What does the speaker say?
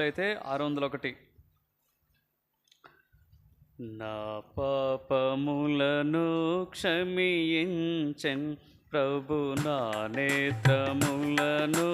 అయితే ఆరు వందల ఒకటి నా పాపములను క్షమించన్ ప్రభు నా నేత్రములను